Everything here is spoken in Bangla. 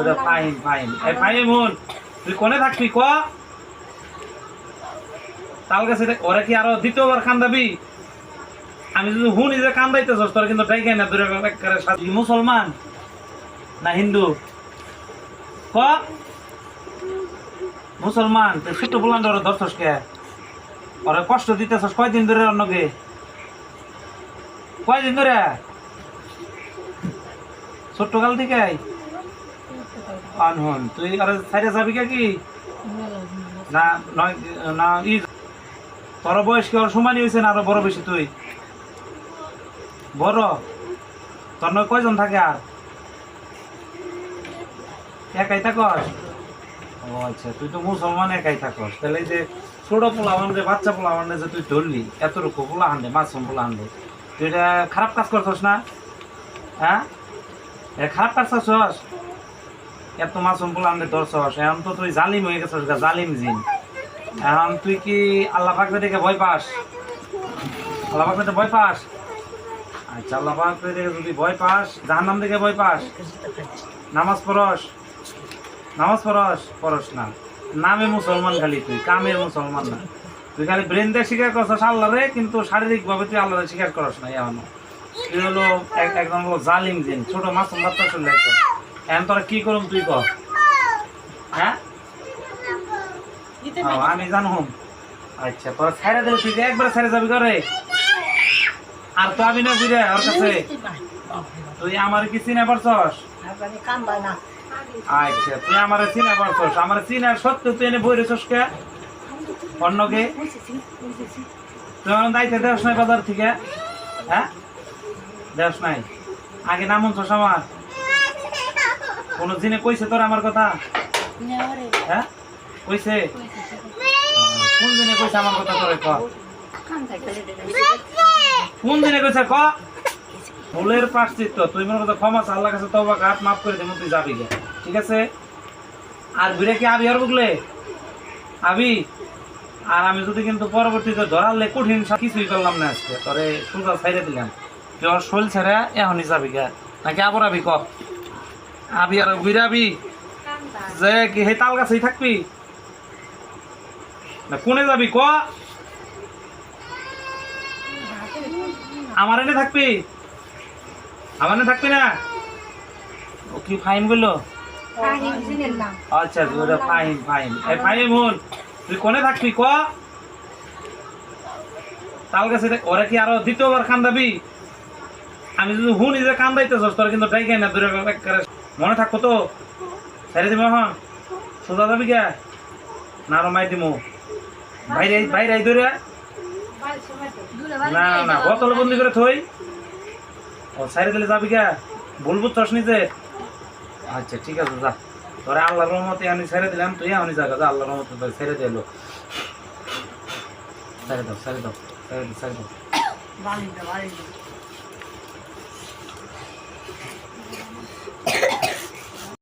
ওটা এই তুই কোনে থাকবি, ক? তাল গাছে ওরা কি আরও দ্বিতীয়বার কান্দাবি? আমি যদি হুনি যে কান্দাইতেছস, তোর কিন্তু না দূরে মুসলমান না হিন্দু? ক? মুসলমান, তুই ছোট্ট বলান ওরা ধরছস কে? ওরা কষ্ট দিতেছস কয়দিন ধরে অন্যকে? কয়দিন ধরে? ছোট্ট কাল থেকে আনহন তুই আর সাইডে যাবি কে না, নয়, না, ই তোর বয়স কি ওর সমানই হয়েছে না, আরও বড় বেশি তুই? বড়? তোর নয় কয়জন থাকে আর? একাই থাকস? ও আচ্ছা তুই তো মুসলমান, একাই থাকস। তাহলে এই যে ছোট পোলা আনলে বাচ্চা পোলা আনলে যে তুই ধরলি এত এতটুকু পোলা আনলে মাসুম পোলা আনলে তুই এটা খারাপ কাজ করছস না? হ্যাঁ? খারাপ কাজ করছস? এত মাসুম পোলা আনলে ধরছস এখন তো তুই জালিম হয়ে গেছস জালিম জিন। এখন তুই কি আল্লাহ পাকরে দেখে ভয় পাস? আল্লাহ পাকরে দেখে ভয় পাস? আচ্ছা আল্লাহ পাকরে দেখে যদি ভয় পাস, জাহান্নাম দেখে ভয় পাস? নামাজ পড়স? নামাজ পড়স? পড়স না। নামে মুসলমান খালি তুই, কামে মুসলমান না। তুই খালি ব্রেন দিয়ে স্বীকার করছিস আল্লাহ রে, কিন্তু শারীরিকভাবে তুই আল্লাহ স্বীকার করস না এমন তুই হলো এক- একদম হলো জালিম জিন, ছোট মাসুম বাচ্চা চলে এখন তোরা কি করুম তুই কর হ্যাঁ? আমি জানুম আচ্ছা তোরা ছেড়ে দিলে তুই একবার ছেড়ে যাবি করে আর তো আমি না বুঝে ওর কাছে। তুই আমার কি চিনে পারছস? আচ্ছা তুই আমার চিনে পারছস। আমার চিনার সত্ত্বেও তুই এনে বই রেছস কে? অন্যকে? তুই আমার দায়িত্ব দেওয়াস নাই বাজার থেকে হ্যাঁ? দেওয়াস নাই। আগে নাম শুনছস আমার? কোনো দিনে কইছে তোর আমার কথা? হ্যাঁ? কইছে? কোন দিনে কইছে আমার কথা তোরে ক? কোন দিনে কইছে ক? ভুলের প্রাশ্চিত্য তুই মনে করছ ক্ষমা চা, আল্লাহর কাছে তবা কাট মাফ করে দেবো তুই যাবি গে ঠিক আছে? আর ঘুরে কি আবি আর বুকলে? আবি? আর আমি যদি কিন্তু পরবর্তীতে ধরালে কঠিন কিছুই করলাম না আজকে। তোরে সোজা ছাইড়ে দিলাম। তুই ওর শৈল ছেড়ে এখনই যাবি গে নাকি আবার আবি ক? আবি আর ঘুরে আবি। যে কি হে তাল গাছেই থাকবি? না, কোনে যাবি ক? আমার এনে থাকবি? আমার এনে থাকবি না? ও কি ফাইন বলল আচ্ছা ওটা ফাইন ফাইন এই ফাইন হুন, তুই কোনে থাকবি ক? তাল গাছে ওরা কি আরও দ্বিতীয়বার কান্দাবি? আমি যদি হুন যে কান্দাইতেছস, তোর কিন্তু টাইকাই না দূরে মনে থাকব তো। ছেড়ে দিব হ্যাঁ সোজা যাবি কে? না, রমাই দিমু। বাইরে বাইরে আই দূরে না না, বোতল বন্দি করে থই। ও সাইরে দিলে যাবি কে? ভুল বুঝছস নিজে। আচ্ছা ঠিক আছে, যা। তোরে আল্লাহর রহমতে আমি ছেড়ে দিলাম, তুই আমি জায়গা যা আল্লাহর রহমতে ছেড়ে দিল ছেড়ে দাও ছেড়ে দাও ছেড়ে দাও ছেড়ে দাও।